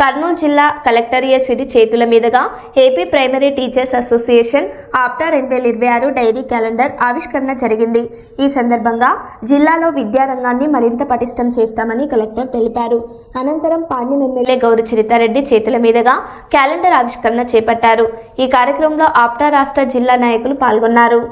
కర్నూలు జిల్లా కలెక్టర్ ఏ సిరి చేతుల మీదుగా AP primary teachers association APTA రెండు వేల ఇరవై ఆరు డైరీ క్యాలెండర్ ఆవిష్కరణ జరిగింది. ఈ సందర్భంగా జిల్లాలో విద్యారంగాన్ని మరింత పటిష్టం చేస్తామని కలెక్టర్ తెలిపారు. అనంతరం పాణ్యం ఎమ్మెల్యే గౌరి చరితారెడ్డి చేతుల మీదుగా క్యాలెండర్ ఆవిష్కరణ చేపట్టారు. ఈ కార్యక్రమంలో ఆప్టా రాష్ట్ర జిల్లా నాయకులు పాల్గొన్నారు.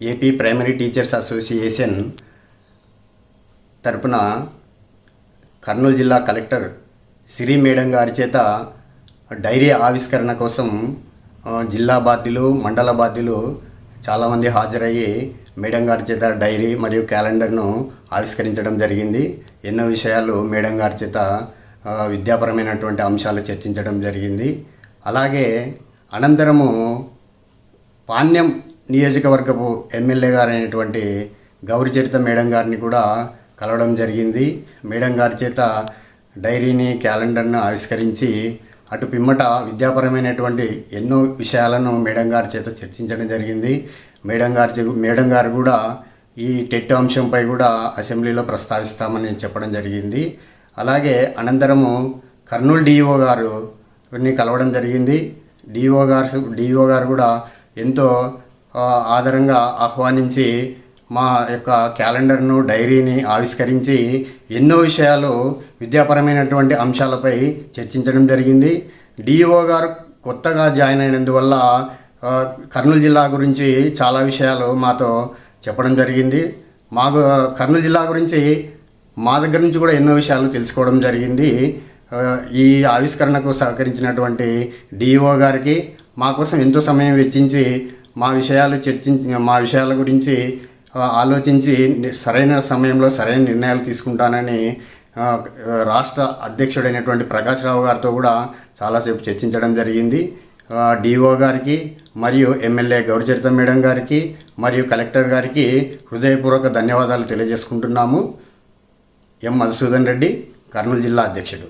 ఏపీ ప్రైమరీ టీచర్స్ అసోసియేషన్ తరపున కర్నూలు జిల్లా కలెక్టర్ సిరి మేడం గారి చేత డైరీ ఆవిష్కరణ కోసం జిల్లా బాధ్యులు మండల బాధ్యులు చాలామంది హాజరయ్యి మేడం గారి చేత డైరీ మరియు క్యాలెండర్ను ఆవిష్కరించడం జరిగింది. ఎన్నో విషయాలు మేడం గారి చేత విద్యాపరమైనటువంటి అంశాలు చర్చించడం జరిగింది. అలాగే అనంతరము పాణ్యం నియోజకవర్గపు ఎమ్మెల్యే గారైనటువంటి గౌరిచరిత మేడం గారిని కూడా కలవడం జరిగింది. మేడం గారి చేత డైరీని క్యాలెండర్ను ఆవిష్కరించి అటు పిమ్మట విద్యాపరమైనటువంటి ఎన్నో విషయాలను మేడం గారి చేత చర్చించడం జరిగింది. మేడం గారి చే- మేడం గారు కూడా ఈ టెట్ అంశంపై కూడా అసెంబ్లీలో ప్రస్తావిస్తామని చెప్పడం జరిగింది. అలాగే అనంతరము కర్నూలు డిఈఓ గారుని కలవడం జరిగింది. డిఓ గారు డిఓ గారు కూడా ఎంతో ఆధారంగా ఆహ్వానించి మా యొక్క క్యాలెండర్ను డైరీని ఆవిష్కరించి ఎన్నో విషయాలు విద్యాపరమైనటువంటి అంశాలపై చర్చించడం జరిగింది. డిఈఓ గారు కొత్తగా జాయిన్ అయినందువల్ల కర్నూలు జిల్లా గురించి చాలా విషయాలు మాతో చెప్పడం జరిగింది. మాకు కర్నూలు జిల్లా గురించి మా దగ్గర నుంచి కూడా ఎన్నో విషయాలు తెలుసుకోవడం జరిగింది. ఈ ఆవిష్కరణకు సహకరించినటువంటి డిఈఓ గారికి మా కోసం ఎంతో సమయం వెచ్చించి మా విషయాలు చర్చించి మా విషయాల గురించి ఆలోచించి సరైన సమయంలో సరైన నిర్ణయాలు తీసుకుంటానని రాష్ట్ర అధ్యక్షుడైనటువంటి ప్రకాష్ రావు గారితో కూడా చాలాసేపు చర్చించడం జరిగింది. డిఓ గారికి మరియు ఎమ్మెల్యే గౌరచరిత మేడం గారికి మరియు కలెక్టర్ గారికి హృదయపూర్వక ధన్యవాదాలు తెలియజేసుకుంటున్నాము. ఎం మధుసూదన్ రెడ్డి కర్నూలు జిల్లా అధ్యక్షుడు.